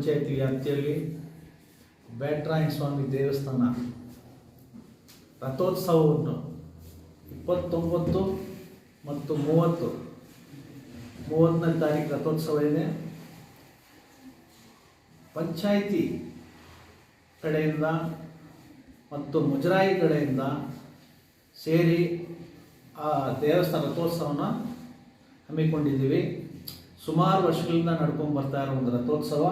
ಪಂಚಾಯತಿ ವ್ಯಾಪ್ತಿಯಲ್ಲಿ ಬ್ಯಾಟ್ರಾಯಣ ಸ್ವಾಮಿ ದೇವಸ್ಥಾನ, ರಥೋತ್ಸವವನ್ನು ಇಪ್ಪತ್ತೊಂಬತ್ತು ಮತ್ತು ಮೂವತ್ತು. ಮೂವತ್ತನೇ ತಾರೀಕು ರಥೋತ್ಸವ ಇದೆ ಪಂಚಾಯಿತಿ ಕಡೆಯಿಂದ ಮತ್ತು ಮುಜರಾಯಿ ಕಡೆಯಿಂದ ಸೇರಿ ಆ ದೇವಸ್ಥಾನ ರಥೋತ್ಸವನ ಹಮ್ಮಿಕೊಂಡಿದ್ದೀವಿ. ಸುಮಾರು ವರ್ಷಗಳಿಂದ ನಡ್ಕೊಂಡು ಬರ್ತಾ ಇರೋ ಒಂದು ರಥೋತ್ಸವ.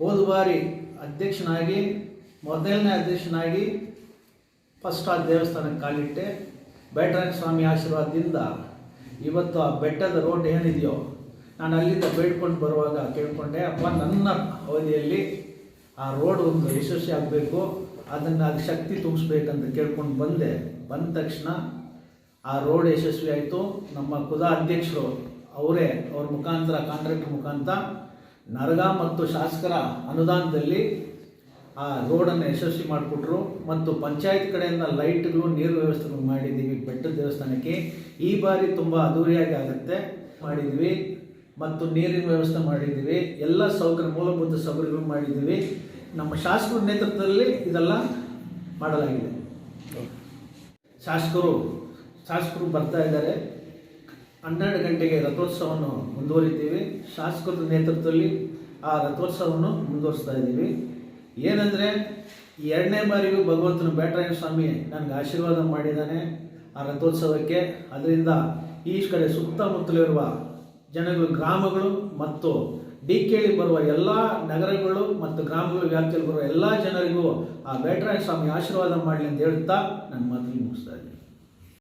ಹೋದ ಬಾರಿ ಅಧ್ಯಕ್ಷನಾಗಿ, ಮೊದಲನೇ ಅಧ್ಯಕ್ಷನಾಗಿ ಫಸ್ಟ್ ಆ ದೇವಸ್ಥಾನಕ್ಕೆ ಕಾಲಿಟ್ಟೆ. ಬೇಟರಾಯ ಸ್ವಾಮಿ ಆಶೀರ್ವಾದದಿಂದ ಇವತ್ತು ಆ ಬೆಟ್ಟದ ರೋಡ್ ಏನಿದೆಯೋ, ನಾನು ಅಲ್ಲಿಂದ ಬೇಡ್ಕೊಂಡು ಬರುವಾಗ ಕೇಳಿಕೊಂಡೆ, ಅಪ್ಪ, ನನ್ನ ಅವಧಿಯಲ್ಲಿ ಆ ರೋಡ್ ಒಂದು ಯಶಸ್ವಿ ಆಗಬೇಕು, ಅದನ್ನು ಅದು ಶಕ್ತಿ ತುಂಬಿಸ್ಬೇಕಂತ ಕೇಳ್ಕೊಂಡು ಬಂದೆ. ಬಂದ ತಕ್ಷಣ ಆ ರೋಡ್ ಯಶಸ್ವಿ ಆಯಿತು. ನಮ್ಮ ಕುದಾ ಅಧ್ಯಕ್ಷರು, ಅವರೇ, ಅವ್ರ ಮುಖಾಂತರ ಕಾಂಟ್ರಾಕ್ಟ್ ಮುಖಾಂತರ ನರಗ ಮತ್ತು ಶಾಸಕರ ಅನುದಾನದಲ್ಲಿ ಆ ರೋಡನ್ನು ಯಶಸ್ವಿ ಮಾಡಿಕೊಟ್ರು. ಮತ್ತು ಪಂಚಾಯತ್ ಕಡೆಯಿಂದ ಲೈಟ್ಗಳು, ನೀರು ವ್ಯವಸ್ಥೆಗಳು ಮಾಡಿದ್ದೀವಿ. ಬೆಟ್ಟದ ದೇವಸ್ಥಾನಕ್ಕೆ. ಈ ಬಾರಿ ತುಂಬ ಅದ್ದೂರಿಯಾಗಿ ಆಗುತ್ತೆ. ಮಾಡಿದ್ವಿ ಮತ್ತು ನೀರಿನ ವ್ಯವಸ್ಥೆ ಮಾಡಿದ್ದೀವಿ. ಎಲ್ಲ ಸೌಕರ್ಯ, ಮೂಲಭೂತ ಸೌಕರ್ಯಗಳು ಮಾಡಿದ್ದೀವಿ. ನಮ್ಮ ಶಾಸಕರ ನೇತೃತ್ವದಲ್ಲಿ ಇದೆಲ್ಲ ಮಾಡಲಾಗಿದೆ. ಶಾಸಕರು ಶಾಸಕರು ಬರ್ತಾ ಇದ್ದಾರೆ. ಹನ್ನೆರಡು ಗಂಟೆಗೆ ರಥೋತ್ಸವವನ್ನು ಮುಂದುವರಿತೀವಿ. ಶಾಸಕರ ನೇತೃತ್ವದಲ್ಲಿ ಆ ರಥೋತ್ಸವವನ್ನು ಮುಂದುವರಿಸ್ತಾ ಇದ್ದೀವಿ. ಏನಂದರೆ, ಎರಡನೇ ಬಾರಿಗೂ ಭಗವಂತನ ಬ್ಯಾಟರಾಯನ ಸ್ವಾಮಿ ನನಗೆ ಆಶೀರ್ವಾದ ಮಾಡಿದ್ದಾನೆ ಆ ರಥೋತ್ಸವಕ್ಕೆ. ಅದರಿಂದ ಈ ಕಡೆ ಸುತ್ತಮುತ್ತಲಿರುವ ಜನಗಳು, ಗ್ರಾಮಗಳು ಮತ್ತು ಡಿ ಕೇಳಿ ಬರುವ ಎಲ್ಲ ನಗರಗಳು ಮತ್ತು ಗ್ರಾಮಗಳ ವ್ಯಾಪ್ತಿಯಲ್ಲಿ ಬರುವ ಎಲ್ಲ ಜನರಿಗೂ ಆ ಬೇಟರಾಯ ಸ್ವಾಮಿ ಆಶೀರ್ವಾದ ಮಾಡಲಿ ಅಂತ ಹೇಳ್ತಾ ನನ್ನ ಮಾತಿಗೆ ಮುಗಿಸ್ತಾ ಇದ್ದೀನಿ.